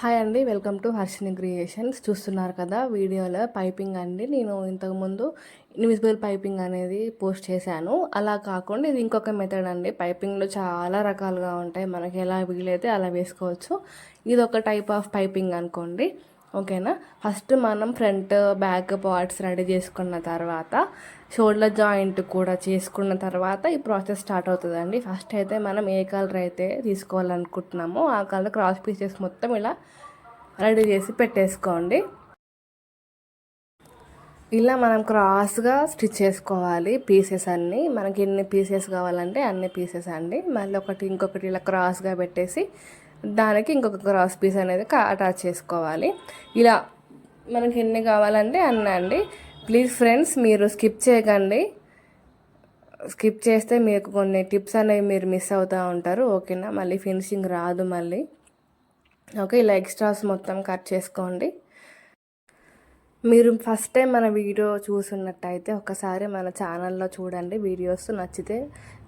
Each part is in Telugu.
హాయ్ అండి వెల్కమ్ టు హర్షిని క్రియేషన్స్. చూస్తున్నారు కదా వీడియోలో పైపింగ్ అండి. నేను ఇంతకుముందు ఇన్విజిబుల్ పైపింగ్ అనేది పోస్ట్ చేశాను. అలా కాకుండా ఇది ఇంకొక మెథడ్ అండి. పైపింగ్లో చాలా రకాలుగా ఉంటాయి. మనకి ఎలా వీలైతే అలా వేసుకోవచ్చు. ఇది ఒక టైప్ ఆఫ్ పైపింగ్ అనుకోండి. ఓకేనా? ఫస్ట్ మనం ఫ్రంట్ బ్యాక్ పార్ట్స్ రెడీ చేసుకున్న తర్వాత షోల్డర్ జాయింట్ కూడా చేసుకున్న తర్వాత ఈ ప్రాసెస్ స్టార్ట్ అవుతుందండి. ఫస్ట్ అయితే మనం ఏ కలర్ అయితే తీసుకోవాలనుకుంటున్నామో ఆ కలర్ క్రాస్ పీసెస్ మొత్తం ఇలా రెడీ చేసి పెట్టేసుకోండి. ఇలా మనం క్రాస్గా స్టిచ్ చేసుకోవాలి పీసెస్ అన్నీ. మనకి ఎన్ని పీసెస్ కావాలంటే అన్ని పీసెస్ అండి. మళ్ళీ ఒకటి ఇంకొకటి ఇలా క్రాస్గా పెట్టేసి దానికి ఇంకొక క్రాస్ పీస్ అనేది అటాచ్ చేసుకోవాలి. ఇలా మనకి ఎన్ని కావాలంటే అన్నండి అండి. ప్లీజ్ ఫ్రెండ్స్ మీరు స్కిప్ చేయకండి. స్కిప్ చేస్తే మీకు కొన్ని టిప్స్ అనేవి మీరు మిస్ అవుతూ ఉంటారు. ఓకేనా మళ్ళీ ఫినిషింగ్ రాదు మళ్ళీ. ఓకే ఇలా ఎక్స్ట్రాస్ మొత్తం కట్ చేసుకోండి. మీరు ఫస్ట్ టైం మన వీడియో చూసున్నట్టయితే ఒకసారి మన ఛానల్లో చూడండి. వీడియోస్ నచ్చితే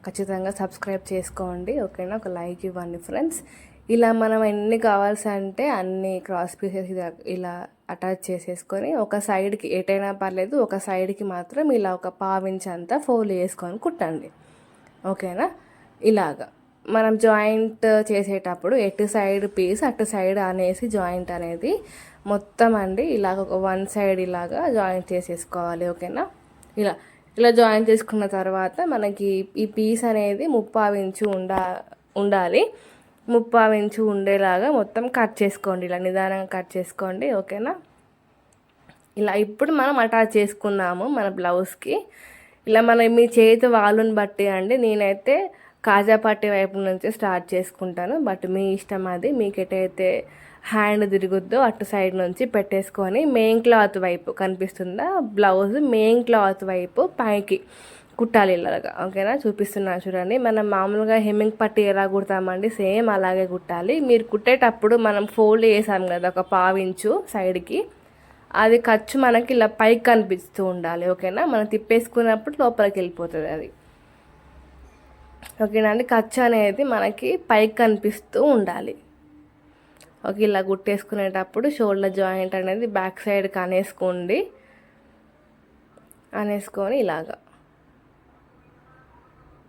ఖచ్చితంగా సబ్స్క్రైబ్ చేసుకోండి. ఓకేనా ఒక లైక్ ఇవ్వండి ఫ్రెండ్స్ ఇలా మనం ఎన్ని కావాల్సంటే అన్ని క్రాస్ పీసెస్ ఇలా అటాచ్ చేసేసుకొని ఒక సైడ్కి ఎటైనా పర్లేదు ఒక సైడ్కి మాత్రం ఇలా ఒక పావించి అంతా ఫోల్డ్ చేసుకొని కుట్టండి. ఓకేనా? ఇలాగా. మనం జాయింట్ చేసేటప్పుడు ఎటు సైడ్ పీస్ అటు సైడ్ అనేసి జాయింట్ అనేది మొత్తం అండి ఇలాగ ఒక వన్ సైడ్ ఇలాగా జాయింట్ చేసేసుకోవాలి. ఓకేనా? ఇలా ఇలా జాయిన్ చేసుకున్న తర్వాత మనకి ఈ పీస్ అనేది ముప్పావించు ఉండా ఉండాలి. ముప్పావు ఇంచు ఉండేలాగా మొత్తం కట్ చేసుకోండి. ఇలా నిదానంగా కట్ చేసుకోండి. ఓకేనా? ఇలా ఇప్పుడు మనం అటాచ్ చేసుకున్నాము మన బ్లౌజ్కి. ఇలా మన మీ చేతి వాళ్ళని బట్టి అండి నేనైతే కాజాపట్టి వైపు నుంచి స్టార్ట్ చేసుకుంటాను. బట్ మీ ఇష్టం అది. మీకు ఎటైతే హ్యాండ్ తిరుగుద్దో అటు సైడ్ నుంచి పెట్టేసుకొని మెయిన్ క్లాత్ వైపు కనిపిస్తుందా? బ్లౌజ్ మెయిన్ క్లాత్ వైపు పైకి. కుట్టాలి ఇలాగా ఓకేనా? చూపిస్తున్నా చూడండి. మనం మామూలుగా హెమ్మింగ్ పట్టి ఎలా కుడతామండి? సేమ్ అలాగే కుట్టాలి. మీరు కుట్టేటప్పుడు మనం ఫోల్డ్ చేసాం కదా ఒక పావించు సైడ్కి. అది ఖర్చు మనకి ఇలా పైకి కనిపిస్తూ ఉండాలి. ఓకేనా? మనం తిప్పేసుకున్నప్పుడు లోపలికి వెళ్ళిపోతుంది అది. ఓకేనా అండి? ఖర్చు అనేది మనకి పైకి కనిపిస్తూ ఉండాలి. ఓకే ఇలా కుట్టేసుకునేటప్పుడు షోల్డర్ జాయింట్ అనేది బ్యాక్ సైడ్కి అనేసుకోండి. అనేసుకొని ఇలాగా.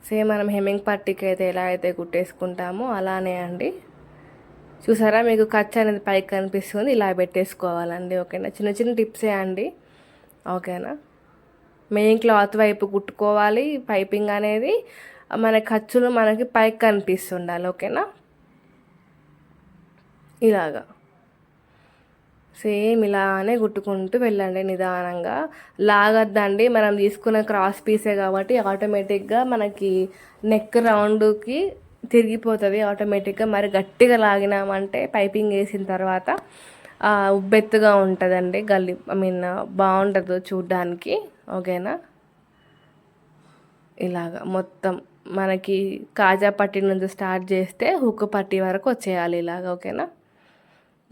సేమ్ మనం హెమ్మింగ్ పట్టీకి అయితే ఎలా అయితే కుట్టేసుకుంటామో అలానే అండి. చూసారా మీకు ఖర్చు అనేది పైకి కనిపిస్తుంది ఇలా పెట్టేసుకోవాలండి ఓకేనా? చిన్న చిన్న టిప్సే అండి ఓకేనా? మెయిన్ క్లాత్ వైపు కుట్టుకోవాలి పైపింగ్ అనేది మన ఖర్చులు మనకి పైకి కనిపిస్తుండాలి ఓకేనా? ఇలాగా. సేమ్ ఇలానే కుట్టుకుంటూ వెళ్ళండి నిదానంగా. లాగద్దండి మనం తీసుకున్న క్రాస్ పీసే కాబట్టి ఆటోమేటిక్గా మనకి నెక్ రౌండ్కి తిరిగిపోతుంది ఆటోమేటిక్గా. మరి గట్టిగా లాగినామంటే పైపింగ్ వేసిన తర్వాత ఉబ్బెత్తుగా ఉంటుందండి గల్లీ ఐ మీన్ బాగుంటుంది చూడ్డానికి. ఓకేనా? ఇలాగా మొత్తం మనకి కాజా పట్టి నుంచి స్టార్ట్ చేస్తే హుక్ పట్టి వరకు వచ్చేయాలి ఇలాగ ఓకేనా?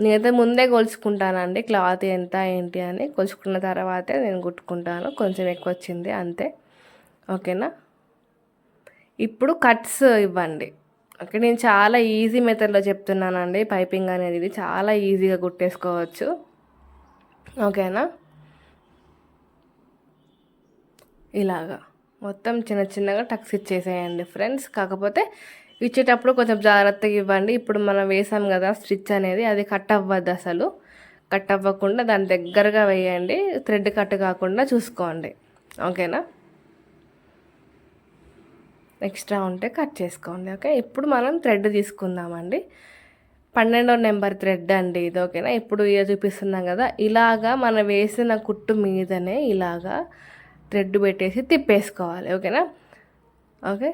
నేనైతే ముందే కొలుచుకుంటానండి క్లాత్ ఎంత ఏంటి అని. కొలుచుకున్న తర్వాతే నేను కుట్టుకుంటాను. కొంచెం ఎక్కువ వచ్చింది అంతే. ఓకేనా? ఇప్పుడు కట్స్ ఇవ్వండి. ఓకే నేను చాలా ఈజీ మెథడ్లో చెప్తున్నానండి. పైపింగ్ అనేది ఇది చాలా ఈజీగా కుట్టేసుకోవచ్చు. ఓకేనా? ఇలాగా. మొత్తం చిన్న చిన్నగా టక్స్ ఇచ్చేసేయండి ఫ్రెండ్స్. కాకపోతే ఇచ్చేటప్పుడు కొంచెం జాగ్రత్తగా ఇవ్వండి. ఇప్పుడు మనం వేసాం కదా స్టిచ్ అనేది అది కట్ అవ్వద్దు అసలు. కట్ అవ్వకుండా దాని దగ్గరగా వేయండి. థ్రెడ్ కట్ కాకుండా చూసుకోండి. ఓకేనా? ఎక్స్ట్రా ఉంటే కట్ చేసుకోండి. ఓకే? ఇప్పుడు మనం థ్రెడ్ తీసుకుందామండి. పన్నెండో నెంబర్ థ్రెడ్ అండి ఇది. ఓకేనా? ఇప్పుడు ఇక చూపిస్తున్నాం కదా. ఇలాగా మనం వేసిన కుట్టు మీదనే ఇలాగా థ్రెడ్ పెట్టేసి తిప్పేసుకోవాలి. ఓకేనా? ఓకే?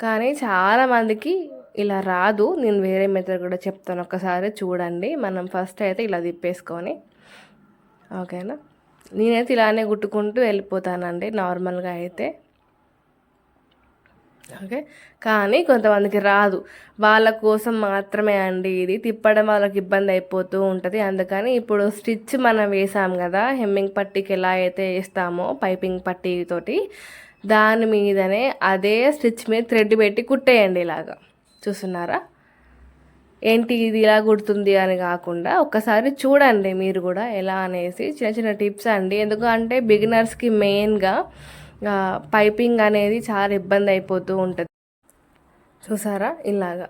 కానీ చాలామందికి ఇలా రాదు. నేను వేరే మెథడ్ కూడా చెప్తాను ఒకసారి చూడండి. మనం ఫస్ట్ అయితే ఇలా తిప్పేసుకొని ఓకేనా? నేనైతే ఇలానే కుట్టుకుంటూ వెళ్ళిపోతానండి నార్మల్గా అయితే. ఓకే? కానీ కొంతమందికి రాదు. వాళ్ళ కోసం మాత్రమే అండి ఇది. తిప్పడం వాళ్ళకి ఇబ్బంది అయిపోతూ ఉంటుంది. అందుకని ఇప్పుడు స్టిచ్ మనం వేసాం కదా హెమ్మింగ్ పట్టీకి ఎలా అయితే వేస్తామో పైపింగ్ పట్టీతోటి దాని మీదనే అదే స్టిచ్ మీద థ్రెడ్ పెట్టి కుట్టేయండి ఇలాగా. చూస్తున్నారా? ఏంటి ఇది ఇలా కుడుతుంది అని కాకుండా ఒక్కసారి చూడండి మీరు కూడా ఎలా అనేసి చిన్న చిన్న టిప్స్ అండి. ఎందుకంటే బిగినర్స్కి మెయిన్గా పైపింగ్ అనేది చాలా ఇబ్బంది అయిపోతూ ఉంటుంది. చూసారా? ఇలాగా.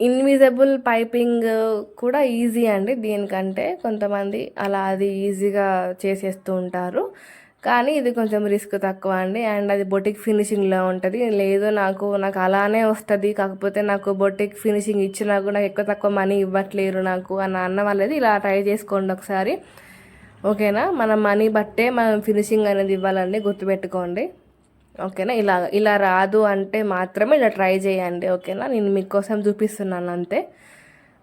ఇన్విజిబుల్ పైపింగ్ కూడా ఈజీ అండి. దీనికంటే కొంతమంది అలా అది ఈజీగా చేసేస్తూ ఉంటారు. కానీ ఇది కొంచెం రిస్క్ తక్కువ అండి. అండ్ అది బొటిక్ ఫినిషింగ్లో ఉంటుంది. లేదు నాకు నాకు అలానే వస్తుంది. కాకపోతే నాకు బొటిక్ ఫినిషింగ్ ఇచ్చినా కూడా ఎక్కువ తక్కువ మనీ ఇవ్వట్లేరు నాకు అని అన్న వాళ్ళది ఇలా ట్రై చేసుకోండి ఒకసారి. ఓకేనా? మన మనీ బట్టే మనం ఫినిషింగ్ అనేది ఇవ్వాలండి. గుర్తుపెట్టుకోండి. ఓకేనా? ఇలా ఇలా రాదు అంటే మాత్రమే ఇలా ట్రై చేయండి. ఓకేనా? నేను మీకోసం చూపిస్తున్నాను అంతే.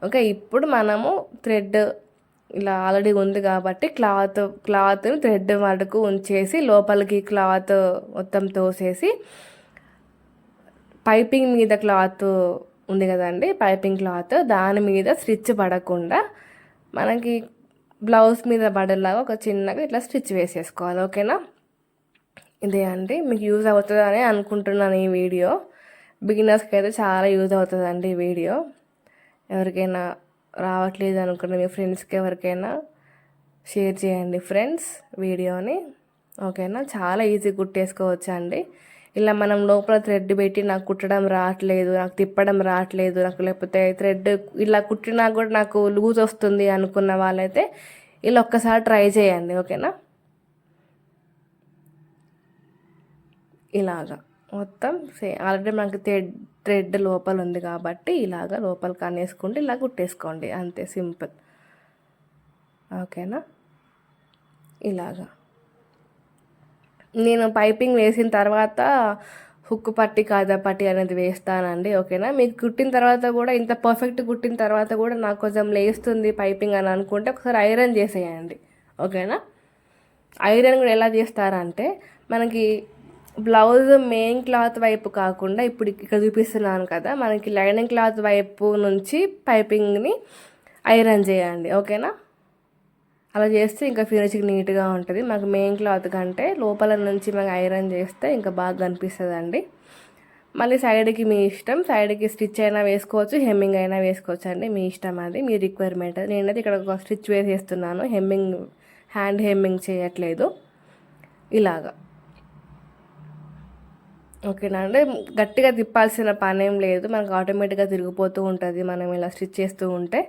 ఓకే? ఇప్పుడు మనము థ్రెడ్ ఇలా ఆల్రెడీ ఉంది కాబట్టి క్లాత్ క్లాత్ని థ్రెడ్ మటుకు ఉంచేసి లోపలికి క్లాత్ మొత్తం తోసేసి పైపింగ్ మీద క్లాత్ ఉంది కదండి పైపింగ్ క్లాత్. దాని మీద స్టిచ్ పడకుండా మనకి బ్లౌజ్ మీద పడేలాగా ఒక చిన్నగా ఇట్లా స్టిచ్ వేసేసుకోవాలి ఓకేనా? ఇదే అండి. మీకు యూజ్ అవుతుందని అనుకుంటున్నాను ఈ వీడియో. బిగినర్స్కి అయితే చాలా యూజ్ అవుతుందండి ఈ వీడియో. ఎవరికైనా రావట్లేదు అనుకున్న మీ ఫ్రెండ్స్కి ఎవరికైనా షేర్ చేయండి ఫ్రెండ్స్ వీడియోని. ఓకేనా? చాలా ఈజీ కుట్టేసుకోవచ్చు అండి ఇలా మనం లోపల థ్రెడ్ పెట్టి నాకు కుట్టడం రావట్లేదు నాకు తిప్పడం రావట్లేదు నాకు లేకపోతే థ్రెడ్ ఇలా కుట్టినా కూడా నాకు లూజ్ వస్తుంది అనుకున్న వాళ్ళైతే ఇలా ఒక్కసారి ట్రై చేయండి. ఓకేనా? ఇలాగా. మొత్తం సే ఆల్రెడీ మనకి థ్రెడ్ థ్రెడ్ లోపల ఉంది కాబట్టి ఇలాగ లోపల కనేసుకుంటే ఇలా కుట్టేసుకోండి అంతే సింపుల్. ఓకేనా? ఇలాగా. నేను పైపింగ్ వేసిన తర్వాత హుక్కు పట్టి కాదా పట్టి అనేది వేస్తానండి. ఓకేనా? మీకు కుట్టిన తర్వాత కూడా ఇంత పర్ఫెక్ట్ కుట్టిన తర్వాత కూడా నాకు కొంచెం లేస్తుంది పైపింగ్ అని అనుకుంటే ఒకసారి ఐరన్ చేసేయండి. ఓకేనా? ఐరన్ కూడా ఎలా చేస్తారంటే మనకి బ్లౌజ్ మెయిన్ క్లాత్ వైపు కాకుండా ఇప్పుడు ఇక్కడ చూపిస్తున్నాను కదా మనకి లైనింగ్ క్లాత్ వైపు నుంచి పైపింగ్ని ఐరన్ చేయండి ఓకేనా? అలా చేస్తే ఇంకా ఫినిషింగ్ నీట్గా ఉంటుంది. మాకు మెయిన్ క్లాత్ కంటే లోపల నుంచి మాకు ఐరన్ చేస్తే ఇంకా బాగా కనిపిస్తుంది అండి మళ్ళీ సైడ్కి మీ ఇష్టం సైడ్కి స్టిచ్ అయినా వేసుకోవచ్చు హెమ్మింగ్ అయినా వేసుకోవచ్చు అండి మీ ఇష్టం అది మీ రిక్వైర్మెంట్ నేనైతే ఇక్కడ ఒక స్టిచ్ వేసేస్తున్నాను హెమ్మింగ్ హ్యాండ్ హెమ్మింగ్ చేయట్లేదు. ఇలాగా. ఓకేనా? అంటే గట్టిగా తిప్పాల్సిన పని ఏం లేదు. మనకు ఆటోమేటిక్గా తిరిగిపోతూ ఉంటుంది. మనం ఇలా స్టిచ్ చేస్తూ ఉంటే.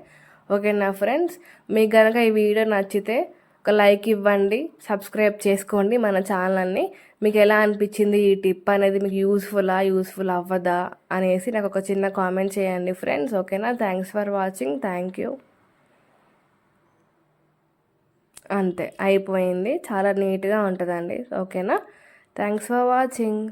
ఓకేనా ఫ్రెండ్స్? మీకు కనుక ఈ వీడియో నచ్చితే ఒక లైక్ ఇవ్వండి. సబ్స్క్రైబ్ చేసుకోండి మన ఛానల్ని. మీకు ఎలా అనిపించింది ఈ టిప్ అనేది మీకు యూస్ఫుల్లా యూస్ఫుల్ అవ్వదా అనేసి నాకు ఒక చిన్న కామెంట్ చేయండి ఫ్రెండ్స్. ఓకేనా? Thanks for watching. Thank you. అంతే అయిపోయింది. చాలా నీట్గా ఉంటుందండి. ఓకేనా? Thanks for watching.